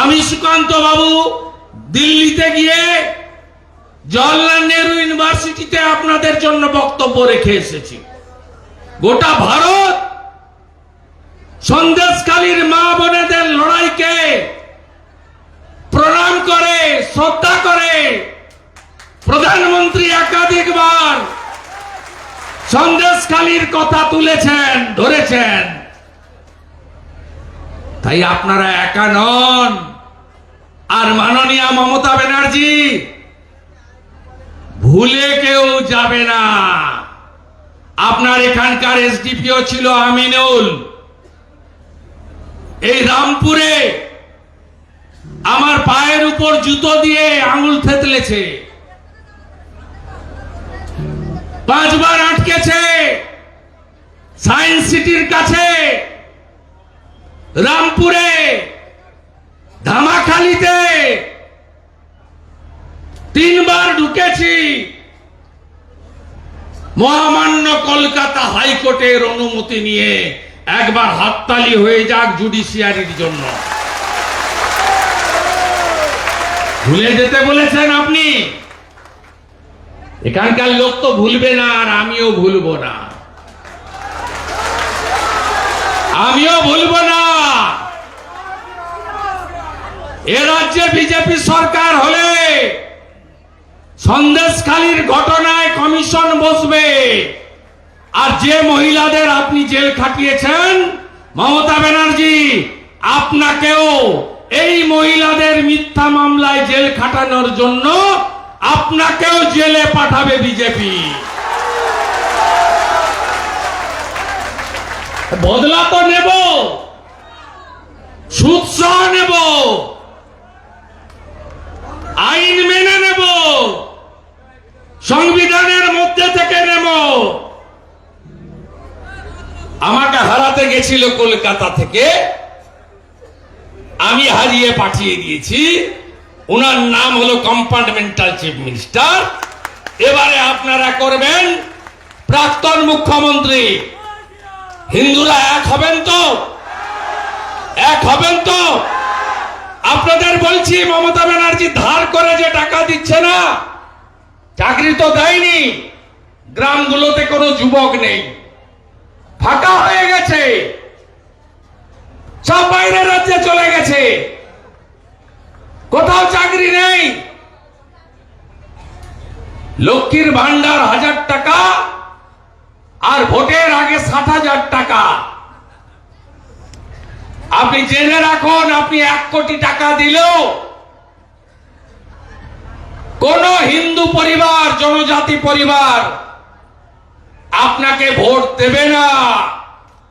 আমি সুকান্ত বাবু, দিল্লিতে গিয়ে জওয়াহরলাল নেহরু ইউনিভার্সিটিতে আপনাদের জন্য বক্তব্য রেখে এসেছি। গোটা ভারত সন্দেশকালীর মা বোনেদের লড়াইকে প্রণাম করে, শ্রদ্ধা করে। প্রধানমন্ত্রী একাধিকবার সন্দেশখালীর কথা তুলেছেন, ধরেছেন। তাই আপনারা একা নন। আর মাননীয় মমতা ব্যানার্জি, ভুলে কেউ যাবে না। আপনার এখানকার এসডিপিও ছিল আমিনুল। এই রামপুরে আমার পায়ের উপর জুতো দিয়ে আঙুল থেতলেছে। পাঁচবার আটকেছে। সায়েন্স সিটির কাছে রামপুরে, ধামাখালিতে তিনবার ঢুকেছি। মহামান্য কলকাতা হাইকোর্টের অনুমতি নিয়ে একবার হাততালি হয়ে যাক জুডিশিয়ারির জন্য। ভুলে যেতে বলেছেন আপনি? এখানকার লোক তো ভুলবে না আর আমিও ভুলবো না। আমিও ভুলবো না। এ রাজ্যে বিজেপি সরকার হলে সন্দেশখালীর ঘটনায় কমিশন বসবে। আর যে মহিলাদের আপনি জেল খাটিয়েছেন, মমতা ব্যানার্জি, আপনাকেও এই মহিলাদের মিথ্যা মামলায় জেল খাটানোর জন্য আপনাকেও জেলে পাঠাবে বিজেপি। বদলা তো নেব। সুৎসাহ নেব। আইন মেনে নেব। সংবিধানের মধ্যে থেকে নেব। আমাকে হারাতে গেছিল কলকাতা থেকে। আমি হারিয়ে পাঠিয়ে দিয়েছি। ওনার নাম হলো কম্পার্টমেন্টাল চিফ মিনিস্টার। এবারে আপনারা করবেন প্রাক্তন মুখ্যমন্ত্রী। হিন্দুরা এক হবেন তো? এক হবেন তো? আপনাদের বলছি, মমতা ব্যানার্জি ধার করে যে টাকা দিচ্ছে না, চাকরি তো দেয়নি। গ্রামগুলোতে কোনো যুবক নেই। ফাঁকা হয়ে গেছে। সব বাইরের রাজ্যে চলে গেছে। কোথাও চাকরি নেই। লক্ষ্মীর ভান্ডার হাজার টাকা আর ভোটের আগে ষাট হাজার টাকা। আপনি জেনে রাখুন, আপনি এক কোটি টাকা দিলেও কোন হিন্দু পরিবার, জনজাতি পরিবার আপনাকে ভোট দেবে না।